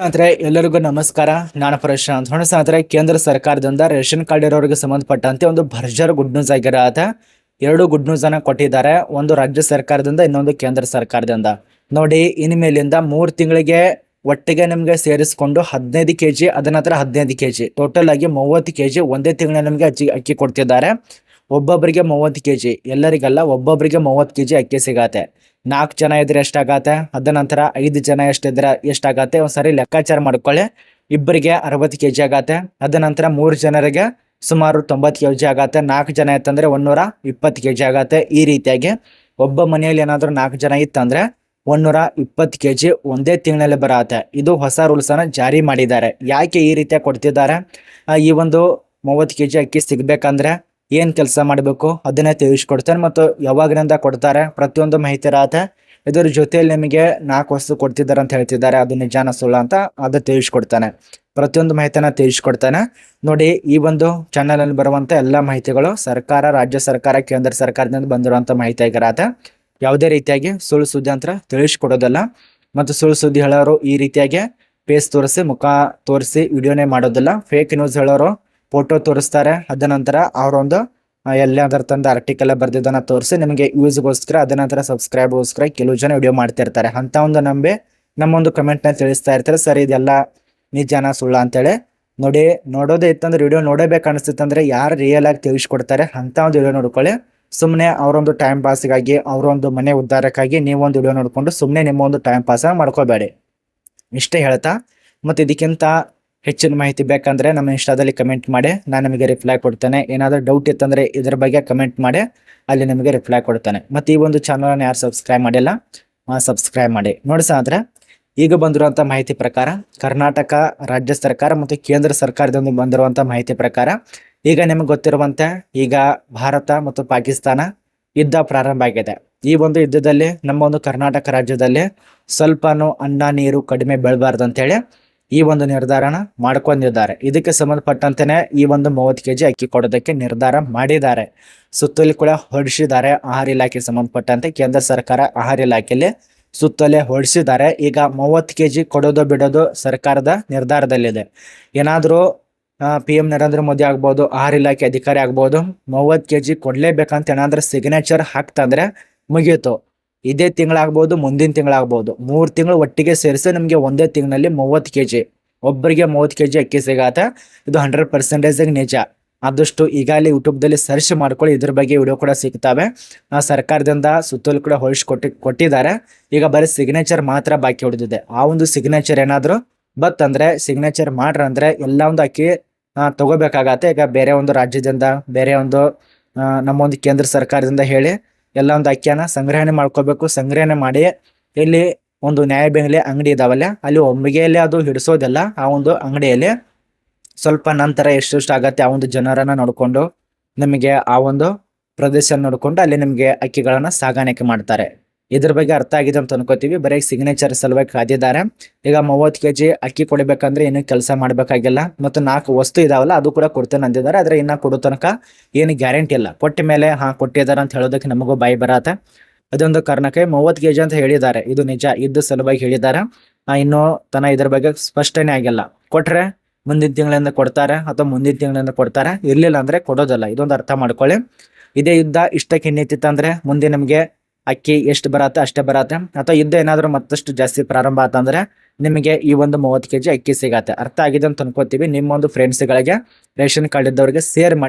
ಸ್ನೇಹಿತರೆ, ಎಲ್ಲರಿಗೂ ನಮಸ್ಕಾರ. ನಾನು ಪ್ರಶಾಂತ್. ಹೊಣ ಸ್ನೇಹಿತರೆ, ಕೇಂದ್ರ ಸರ್ಕಾರದಿಂದ ರೇಷನ್ ಕಾರ್ಡ್ ಇರೋರಿಗೆ ಸಂಬಂಧಪಟ್ಟಂತೆ ಒಂದು ಭರ್ಜರ್ ಗುಡ್ ನ್ಯೂಸ್ ಆಗಿರತ್ತೆ. ಎರಡು ಗುಡ್ ನ್ಯೂಸ್ ಅನ್ನ ಕೊಟ್ಟಿದ್ದಾರೆ. ಒಂದು ರಾಜ್ಯ ಸರ್ಕಾರದಿಂದ, ಇನ್ನೊಂದು ಕೇಂದ್ರ ಸರ್ಕಾರದಿಂದ. ನೋಡಿ, ಇನ್ಮೇಲಿಂದ ಮೂರು ತಿಂಗಳಿಗೆ ಒಟ್ಟಿಗೆ ನಿಮಗೆ ಸೇರಿಸ್ಕೊಂಡು ಹದಿನೈದು ಕೆ ಜಿ ಅದ ನಂತರ ಹದಿನೈದು ಕೆ ಜಿ ಟೋಟಲ್ ಆಗಿ ಮೂವತ್ತು ಕೆ ಜಿ ಒಂದೇ ತಿಂಗಳ ನಿಮಗೆ ಅಕ್ಕಿ ಅಕ್ಕಿ ಕೊಡ್ತಿದ್ದಾರೆ. ಒಬ್ಬೊಬ್ಬರಿಗೆ ಮೂವತ್ತು ಕೆ ಜಿ ಎಲ್ಲರಿಗಲ್ಲ ಒಬ್ಬೊಬ್ಬರಿಗೆ ಮೂವತ್ತು ಕೆ ಜಿ ಅಕ್ಕಿ ಸಿಗತ್ತೆ. ನಾಲ್ಕು ಜನ ಇದ್ರೆ ಎಷ್ಟಾಗತ್ತೆ? ಅದ ನಂತರ ಐದು ಜನ ಎಷ್ಟಿದ್ರೆ ಎಷ್ಟಾಗತ್ತೆ? ಒಂದ್ಸರಿ ಲೆಕ್ಕಾಚಾರ ಮಾಡ್ಕೊಳ್ಳಿ. ಇಬ್ಬರಿಗೆ ಅರವತ್ತು ಕೆ ಜಿ ಆಗತ್ತೆ. ಅದ ನಂತರ ಮೂರು ಜನರಿಗೆ ಸುಮಾರು ತೊಂಬತ್ತು ಕೆ ಜಿ ಆಗತ್ತೆ. ನಾಲ್ಕು ಜನ ಇತ್ತಂದ್ರೆ ಒಂದೂರ ಇಪ್ಪತ್ತು ಕೆ ಜಿ ಆಗತ್ತೆ. ಈ ರೀತಿಯಾಗಿ ಒಬ್ಬ ಮನೆಯಲ್ಲಿ ಏನಾದರೂ ನಾಲ್ಕು ಜನ ಇತ್ತಂದ್ರೆ ಒಂದೂರ ಇಪ್ಪತ್ತು ಕೆ ಜಿ ಒಂದೇ ತಿಂಗಳಲ್ಲಿ ಬರತ್ತೆ. ಇದು ಹೊಸ ರೂಲ್ಸನ್ನು ಜಾರಿ ಮಾಡಿದ್ದಾರೆ. ಯಾಕೆ ಈ ರೀತಿಯಾಗಿ ಕೊಡ್ತಿದ್ದಾರೆ? ಈ ಒಂದು ಮೂವತ್ತು ಕೆ ಜಿ ಅಕ್ಕಿ ಸಿಗ್ಬೇಕಂದ್ರೆ ಏನ್ ಕೆಲಸ ಮಾಡಬೇಕು ಅದನ್ನೇ ತಿಳಿಸ್ಕೊಡ್ತಾನೆ ಮತ್ತು ಯಾವಾಗಿನಿಂದ ಕೊಡ್ತಾರೆ ಪ್ರತಿಯೊಂದು ಮಾಹಿತಿ ಇರತ್ತೆ ಇದರ ಜೊತೆಯಲ್ಲಿ ನಿಮಗೆ ನಾಲ್ಕು ವಸ್ತು ಕೊಡ್ತಿದ್ದಾರೆ ಅಂತ ಹೇಳ್ತಿದ್ದಾರೆ. ಅದು ನಿಜಾನ ಸುಳ್ಳು ಅಂತ ಅದು ತಿಳಿಸ್ಕೊಡ್ತಾನೆ. ಪ್ರತಿಯೊಂದು ಮಾಹಿತಿನ ತಿಳಿಸ್ಕೊಡ್ತಾನೆ. ನೋಡಿ, ಈ ಒಂದು ಚಾನಲ್ ಅಲ್ಲಿ ಬರುವಂತ ಎಲ್ಲ ಮಾಹಿತಿಗಳು ಸರ್ಕಾರ, ರಾಜ್ಯ ಸರ್ಕಾರ, ಕೇಂದ್ರ ಸರ್ಕಾರದಿಂದ ಬಂದಿರುವಂತ ಮಾಹಿತಿ ಆಗಿರತ್ತೆ ಯಾವುದೇ ರೀತಿಯಾಗಿ ಸುಳ್ಳು ಸುದ್ದಿ ಅಂತ ತಿಳಿಸ್ಕೊಡೋದಲ್ಲ. ಮತ್ತು ಸುಳ್ಳು ಸುದ್ದಿ ಹೇಳೋರು ಈ ರೀತಿಯಾಗಿ ಪೇಸ್ ತೋರಿಸಿ, ಮುಖ ತೋರಿಸಿ, ವಿಡಿಯೋನೇ ಮಾಡೋದಿಲ್ಲ. ಫೇಕ್ ನ್ಯೂಸ್ ಹೇಳೋರು ಫೋಟೋ ತೋರಿಸ್ತಾರೆ. ಅದ ನಂತರ ಅವರೊಂದು ಎಲ್ಲಾದ್ರ ತಂದ ಆರ್ಟಿಕಲ್ ಬರ್ದಿದ್ದನ್ನ ತೋರಿಸಿ ನಿಮಗೆ ಯೂಸ್ಗೋಸ್ಕರ ಅದ ನಂತರ ಸಬ್ಸ್ಕ್ರೈಬ್ಗೋಸ್ಕರ ಕೆಲವು ಜನ ವಿಡಿಯೋ ಮಾಡ್ತಿರ್ತಾರೆ. ಅಂತ ಒಂದು ನಂಬಿ ನಮ್ಮೊಂದು ಕಮೆಂಟ್ನ ತಿಳಿಸ್ತಾ ಇರ್ತಾರೆ. ಸರ್, ಇದೆಲ್ಲ ನಿಜಾನ ಸುಳ್ಳ ಅಂತೇಳಿ ನೋಡಿ, ನೋಡೋದೇ ಇತ್ತಂದ್ರೆ ವಿಡಿಯೋ ನೋಡಬೇಕು ಅಂದ್ರೆ ಯಾರು ರಿಯಲ್ ಆಗಿ ತಿಳಿಸ್ಕೊಡ್ತಾರೆ ಅಂತ ಒಂದು ವಿಡಿಯೋ ನೋಡ್ಕೊಳ್ಳಿ. ಸುಮ್ಮನೆ ಅವರೊಂದು ಟೈಮ್ ಪಾಸ್ಗಾಗಿ ಅವರೊಂದು ಮನೆ ಉದ್ಧಾರಕ್ಕಾಗಿ ನೀವೊಂದು ವಿಡಿಯೋ ನೋಡಿಕೊಂಡು ಸುಮ್ಮನೆ ನಿಮ್ಮ ಒಂದು ಟೈಮ್ ಪಾಸ್ ಮಾಡ್ಕೋಬೇಡಿ. ಇಷ್ಟೇ ಹೇಳ್ತಾ, ಮತ್ತು ಇದಕ್ಕಿಂತ ಹೆಚ್ಚಿನ ಮಾಹಿತಿ ಬೇಕಂದ್ರೆ ನಮ್ಮ ಇನ್ಸ್ಟಾದಲ್ಲಿ ಕಮೆಂಟ್ ಮಾಡಿ. ನಾನು ನಿಮಗೆ ರಿಪ್ಲೈ ಕೊಡ್ತೇನೆ. ಏನಾದರೂ ಡೌಟ್ ಇತ್ತಂದ್ರೆ ಇದರ ಬಗ್ಗೆ ಕಮೆಂಟ್ ಮಾಡಿ. ಅಲ್ಲಿ ನಿಮಗೆ ರಿಪ್ಲೈ ಕೊಡ್ತಾನೆ. ಮತ್ತು ಈ ಒಂದು ಚಾನಲನ್ನು ಯಾರು ಸಬ್ಸ್ಕ್ರೈಬ್ ಮಾಡಿಲ್ಲ ಸಬ್ಸ್ಕ್ರೈಬ್ ಮಾಡಿ. ನೋಡಿ ಸಾಂದ್ರೆ ಈಗ ಬಂದಿರುವಂಥ ಮಾಹಿತಿ ಪ್ರಕಾರ ಕರ್ನಾಟಕ ರಾಜ್ಯ ಸರ್ಕಾರ ಮತ್ತು ಕೇಂದ್ರ ಸರ್ಕಾರದಿಂದ ಬಂದಿರುವಂಥ ಮಾಹಿತಿ ಪ್ರಕಾರ ಈಗ ನಿಮಗೆ ಗೊತ್ತಿರುವಂತೆ ಈಗ ಭಾರತ ಮತ್ತು ಪಾಕಿಸ್ತಾನ ಯುದ್ಧ ಪ್ರಾರಂಭ ಆಗಿದೆ. ಈ ಒಂದು ಯುದ್ಧದಲ್ಲಿ ನಮ್ಮ ಒಂದು ಕರ್ನಾಟಕ ರಾಜ್ಯದಲ್ಲಿ ಸ್ವಲ್ಪನೂ ಅನ್ನ, ನೀರು ಕಡಿಮೆ ಬೆಳಬಾರ್ದು ಅಂತೇಳಿ ಈ ಒಂದು ನಿರ್ಧಾರನ ಮಾಡ್ಕೊಂಡಿದ್ದಾರೆ. ಇದಕ್ಕೆ ಸಂಬಂಧಪಟ್ಟಂತೆಯೇ ಈ ಒಂದು ಮೂವತ್ತು ಕೆಜಿ ಅಕ್ಕಿ ಕೊಡೋದಕ್ಕೆ ನಿರ್ಧಾರ ಮಾಡಿದ್ದಾರೆ. ಸುತ್ತಲೂ ಕೂಡ ಹೊರಡಿಸಿದ್ದಾರೆ. ಆಹಾರ ಇಲಾಖೆಗೆ ಸಂಬಂಧಪಟ್ಟಂತೆ ಕೇಂದ್ರ ಸರ್ಕಾರ ಆಹಾರ ಇಲಾಖೆಯಲ್ಲಿ ಸುತ್ತಲೇ ಹೊರಡಿಸಿದ್ದಾರೆ. ಈಗ ಮೂವತ್ತು ಕೆಜಿ ಕೊಡೋದು ಬಿಡೋದು ಸರ್ಕಾರದ ನಿರ್ಧಾರದಲ್ಲಿದೆ. ಏನಾದರೂ ಪಿ ಎಂ ನರೇಂದ್ರ ಮೋದಿ ಆಗ್ಬೋದು, ಆಹಾರ ಇಲಾಖೆ ಅಧಿಕಾರಿ ಆಗ್ಬೋದು, ಮೂವತ್ತು ಕೆ ಜಿ ಕೊಡಲೇಬೇಕಂತ ಏನಾದರೂ ಸಿಗ್ನೇಚರ್ ಹಾಕ್ತಂದ್ರೆ ಮುಗೀತು. ಇದೇ ತಿಂಗಳಾಗ್ಬೋದು, ಮುಂದಿನ ತಿಂಗಳಾಗ್ಬೋದು. ಮೂರು ತಿಂಗಳು ಒಟ್ಟಿಗೆ ಸೇರಿಸಿ ನಮಗೆ ಒಂದೇ ತಿಂಗಳಲ್ಲಿ ಮೂವತ್ತು ಕೆ ಜಿ ಒಬ್ಬರಿಗೆ ಮೂವತ್ತು ಕೆ ಜಿ ಅಕ್ಕಿ ಸಿಗತ್ತೆ ಇದು ಹಂಡ್ರೆಡ್ ಪರ್ಸೆಂಟೇಜಿಗೆ ನಿಜ. ಆದಷ್ಟು ಈಗಾಗಲೇ ಯೂಟ್ಯೂಬ್ದಲ್ಲಿ ಸರ್ಚ್ ಮಾಡ್ಕೊಳ್ಳಿ. ಇದ್ರ ಬಗ್ಗೆ ವಿಡಿಯೋ ಕೂಡ ಸಿಗ್ತವೆ. ಸರ್ಕಾರದಿಂದ ಸುತ್ತಲೂ ಕೂಡ ಹೊಳಿಸಿ ಕೊಟ್ಟಿ, ಕೊಟ್ಟಿದ್ದಾರೆ. ಈಗ ಬರೀ ಸಿಗ್ನೇಚರ್ ಮಾತ್ರ ಬಾಕಿ ಉಳಿದಿದೆ. ಆ ಒಂದು ಸಿಗ್ನೇಚರ್ ಏನಾದರೂ ಬತ್ತಂದ್ರೆ ಸಿಗ್ನೇಚರ್ ಮಾಡ್ರ ಅಂದರೆ ಎಲ್ಲ ಒಂದು ಅಕ್ಕಿ ತೊಗೋಬೇಕಾಗತ್ತೆ. ಈಗ ಬೇರೆ ಒಂದು ರಾಜ್ಯದಿಂದ, ಬೇರೆ ಒಂದು ನಮ್ಮ ಒಂದು ಕೇಂದ್ರ ಸರ್ಕಾರದಿಂದ ಹೇಳಿ ಎಲ್ಲ ಒಂದು ಅಕ್ಕಿಯನ್ನ ಸಂಗ್ರಹಣೆ ಮಾಡ್ಕೋಬೇಕು. ಸಂಗ್ರಹಣೆ ಮಾಡಿ ಇಲ್ಲಿ ಒಂದು ನ್ಯಾಯ ಅಂಗಡಿ ಇದಾವಲ್ಲ, ಅಲ್ಲಿ ಒಮ್ಮಿಗೆಯಲ್ಲಿ ಅದು ಹಿಡಿಸೋದಿಲ್ಲ, ಆ ಒಂದು ಅಂಗಡಿಯಲ್ಲಿ ಸ್ವಲ್ಪ ನಂತರ ಎಷ್ಟೆಷ್ಟು ಆಗತ್ತೆ ಆ ಒಂದು ಜನರನ್ನ ನೋಡಿಕೊಂಡು ನಿಮಗೆ ಆ ಒಂದು ಪ್ರದೇಶ ನೋಡಿಕೊಂಡು ಅಲ್ಲಿ ನಿಮಗೆ ಅಕ್ಕಿಗಳನ್ನ ಸಾಗಾಣಿಕೆ ಮಾಡ್ತಾರೆ. ಇದ್ರ ಬಗ್ಗೆ ಅರ್ಥ ಆಗಿದೆ ಅಂತ ಅನ್ಕೋತೀವಿ. ಬರೀ ಸಿಗ್ನೇಚರ್ ಸಲುವಾಗಿ ಕಾದಿದ್ದಾರೆ. ಈಗ ಮೂವತ್ತು ಕೆ ಜಿ ಅಕ್ಕಿ ಕೊಡಬೇಕಂದ್ರೆ ಏನು ಕೆಲಸ ಮಾಡಬೇಕಾಗಿಲ್ಲ. ಮತ್ತು ನಾಲ್ಕು ವಸ್ತು ಇದಾವಲ್ಲ, ಅದು ಕೂಡ ಕೊಡ್ತೇನೆ ಅಂದಿದ್ದಾರೆ. ಆದರೆ ಇನ್ನ ಕೊಡೋ ತನಕ ಏನು ಗ್ಯಾರಂಟಿ ಇಲ್ಲ. ಕೊಟ್ಟ ಮೇಲೆ, ಹಾ, ಕೊಟ್ಟಿದ್ದಾರೆ ಅಂತ ಹೇಳೋದಕ್ಕೆ ನಮಗೂ ಬಾಯಿ ಬರತ್ತೆ. ಅದೊಂದು ಕಾರಣಕ್ಕೆ ಮೂವತ್ತು ಕೆ ಜಿ ಅಂತ ಹೇಳಿದ್ದಾರೆ. ಇದು ನಿಜ, ಇದ್ದ ಸಲುವಾಗಿ ಹೇಳಿದ್ದಾರೆ. ಇನ್ನೂ ತನ ಇದ್ರ ಬಗ್ಗೆ ಸ್ಪಷ್ಟನೆ ಆಗಿಲ್ಲ. ಕೊಟ್ರೆ ಮುಂದಿನ ತಿಂಗಳಿಂದ ಕೊಡ್ತಾರೆ ಅಥವಾ ಮುಂದಿನ ತಿಂಗಳಿಂದ ಕೊಡ್ತಾರೆ. ಇರ್ಲಿಲ್ಲ ಅಂದ್ರೆ ಕೊಡೋದಲ್ಲ. ಇದೊಂದು ಅರ್ಥ ಮಾಡ್ಕೊಳ್ಳಿ. ಇದೇ ಯುದ್ಧ ಇಷ್ಟಕ್ಕೆ ನಿಂತಿತ್ತಂದ್ರೆ ಮುಂದೆ ನಮಗೆ ಅಕ್ಕಿ ಎಷ್ಟು ಬರತ್ತೆ ಅಷ್ಟೇ ಬರತ್ತೆ. ಅಥವಾ ಯುದ್ಧ ಏನಾದರೂ ಮತ್ತಷ್ಟು ಜಾಸ್ತಿ ಪ್ರಾರಂಭ ಆತಂದ್ರೆ ನಿಮಗೆ ಈ ಒಂದು ಮೂವತ್ತು ಕೆಜಿ ಅಕ್ಕಿ ಸಿಗತ್ತೆ. ಅರ್ಥ ಆಗಿದೆ ಅಂತ ಅನ್ಕೋತೀವಿ. ನಿಮ್ಮೊಂದು ಫ್ರೆಂಡ್ಸ್ಗಳಿಗೆ ರೇಷನ್ ಕಾರ್ಡ್ ಇದ್ದವರಿಗೆ ಶೇರ್ ಮಾಡಿ.